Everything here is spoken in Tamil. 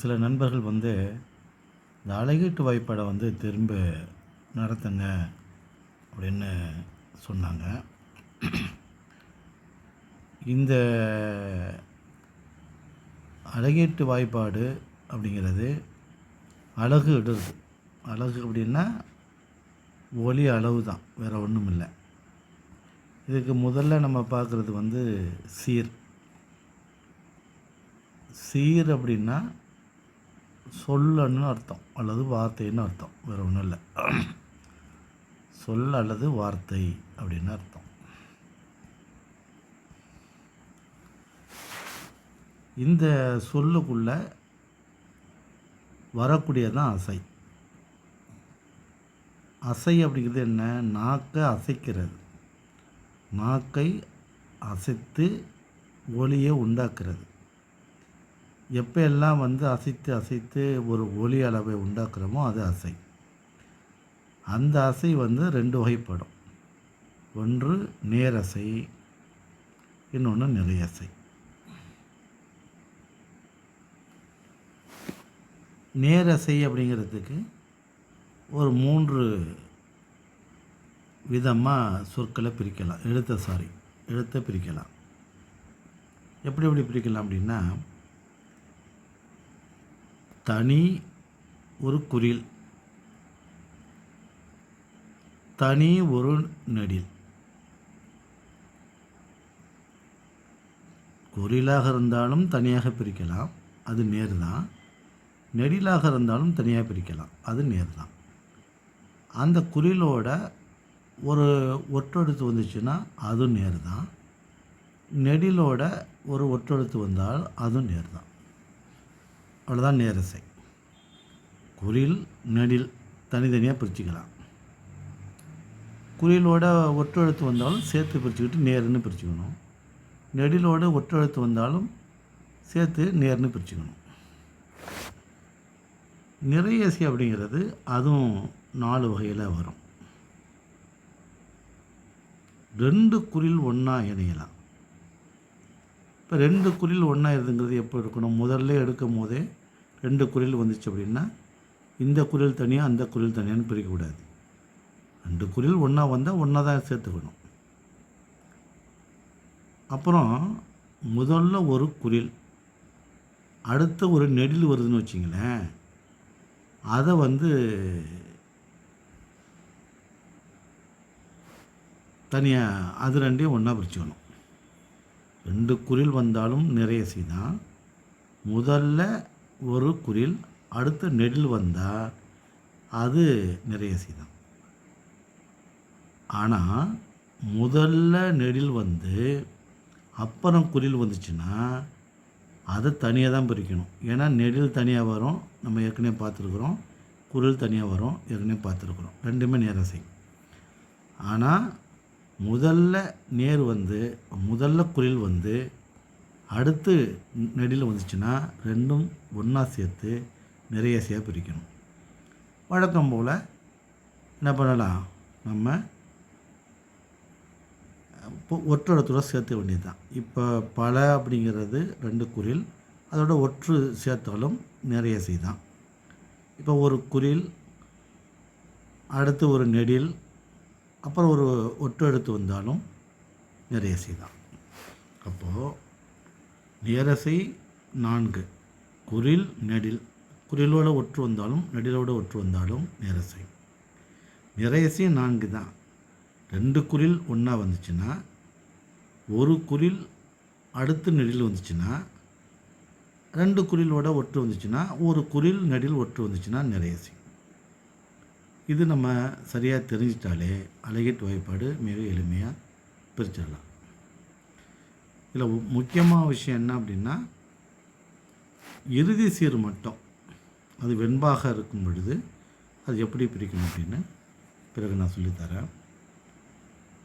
சில நண்பர்கள் வந்து இந்த அழகீட்டு வாய்ப்பாடை வந்து திரும்ப நடத்துங்க அப்படின்னு சொன்னாங்க. இந்த அழகீட்டு வாய்ப்பாடு அப்படிங்கிறது அழகு இடுறது அழகு அப்படின்னா ஒலி அளவு தான் வேறு ஒன்றும் இல்லை. இதுக்கு முதல்ல நம்ம பார்க்குறது வந்து சீர். சீர் அப்படின்னா சொல்லன்னு அர்த்தம். அல்லது வார்த்தைன்னு அர்த்தம். வேறு ஒன்றும் இல்லை. சொல் அல்லது வார்த்தை அப்படின்னு அர்த்தம். இந்த சொல்லுக்குள்ள வரக்கூடியதான் அசை. அசை அப்படிங்கிறது என்ன? நாக்கை அசைக்கிறது. நாக்கை அசைத்து ஒலியை உண்டாக்குறது. எப்போ எல்லாம் வந்து அசைத்து அசைத்து ஒரு ஒலி அளவை உண்டாக்குறோமோ அது அசை. அந்த அசை வந்து ரெண்டு வகைப்படும். ஒன்று நேரசை இன்னொன்று நிலையசை. நேரசை அப்படிங்கிறதுக்கு ஒரு மூன்று விதமாக சொற்களை பிரிக்கலாம். எழுத்தை சாரி எழுத்தை பிரிக்கலாம். எப்படி எப்படி பிரிக்கலாம் அப்படின்னா தனி ஒரு குறில் தனி ஒரு நெடில். குரிலாக இருந்தாலும் தனியாக பிரிக்கலாம் அது நேர் தான் நெடிலாக இருந்தாலும் தனியாக பிரிக்கலாம் அது நேர் தான் அந்த குறிலோட ஒரு ஒற்றெழுத்து வந்துச்சுன்னா அதுவும் நேர் தான் நெடிலோட ஒரு ஒற்றெழுத்து வந்தால் அதுவும் நேர் தான் அவ்வளோதான் நேரசை குறில் நெடில் தனித்தனியாக பிரிச்சுக்கலாம். குறிலோட ஒற்றெழுத்து வந்தாலும் சேர்த்து பிரிச்சுக்கிட்டு நேர்னு பிரிச்சுக்கணும். நெடிலோட ஒற்றெழுத்து வந்தாலும் சேர்த்து நேர்னு பிரிச்சுக்கணும். நிறையசி அப்படிங்கிறது அதுவும் நாலு வகையில் வரும். ரெண்டு குரில் ஒன்றா இணையலாம். இப்போ ரெண்டு குரில் ஒன்றா இருந்துங்கிறது எப்போ இருக்கணும் முதல்ல எடுக்கும் போதே ரெண்டு குரில் வந்துச்சு அப்படின்னா இந்த குரில் தனியாக அந்த குரில் தனியான்னு பிரிக்கக்கூடாது. ரெண்டு குரில் ஒன்றா வந்தால் ஒன்றா தான் சேர்த்துக்கணும். அப்புறம் முதல்ல ஒரு குரில் அடுத்த ஒரு நெடில் வருதுன்னு வச்சிங்களேன் அதை வந்து தனியாக அது ரெண்டையும் ஒன்றா பிரிச்சுக்கணும். ரெண்டு குரில் வந்தாலும் நிறைய தான் முதல்ல ஒரு குரில் அடுத்த நெடில் வந்தால் அது நிறைய தான் ஆனால் முதல்ல நெடில் வந்து அப்புறம் குரில் வந்துச்சுன்னா அதை தனியாக தான் பிரிக்கணும். ஏன்னா நெடில் தனியாக வரும் நம்ம ஏற்கனவே பார்த்துருக்குறோம். குரில் தனியாக வரும் ஏற்கனவே பார்த்துருக்குறோம். ரெண்டுமே நேரசை ஆனால் முதல்ல நேர் வந்து முதல்ல குரில் வந்து அடுத்து நெடில் வந்துச்சுன்னா ரெண்டும் ஒன்றா சேர்த்து நிறைய நிறையசையாக பிரிக்கணும். வழக்கம் போல் என்ன பண்ணலாம்? நம்ம இப்போ சேர்த்த வேண்டியது தான் இப்போ பல அப்படிங்கிறது ரெண்டு குரில் அதோட ஒற்று சேர்த்தாலும் நிறைய செய்தான் இப்போ ஒரு குரில் அடுத்து ஒரு நெடில் அப்புறம் ஒரு ஒட்டு எடுத்து வந்தாலும் நிறைய தான் அப்போது நேரசை நான்கு குரில் நெடில் குரிலோட ஒற்று வந்தாலும் நெடிலோட ஒற்று வந்தாலும் நேரசை. நிறையசை நான்கு தான். ரெண்டு குரில் ஒன்றா வந்துச்சுன்னா ஒரு குரில் அடுத்து நெடில் வந்துச்சுன்னா ரெண்டு குரிலோட ஒற்று வந்துச்சுன்னா ஒரு குரில் நெடில் ஒற்று வந்துச்சுன்னா நிறையசை. இது நம்ம சரியாக தெரிஞ்சிட்டாலே அழகிட்டு வகைப்பாடு மிக எளிமையாக பிரிச்சிடலாம். இதில் முக்கியமான விஷயம் என்ன அப்படின்னா இறுதி சீர் மட்டும் அது வெண்பாக இருக்கும் பொழுது அது எப்படி பிரிக்கணும் அப்படின்னு பிறகு நான் சொல்லித்தரேன்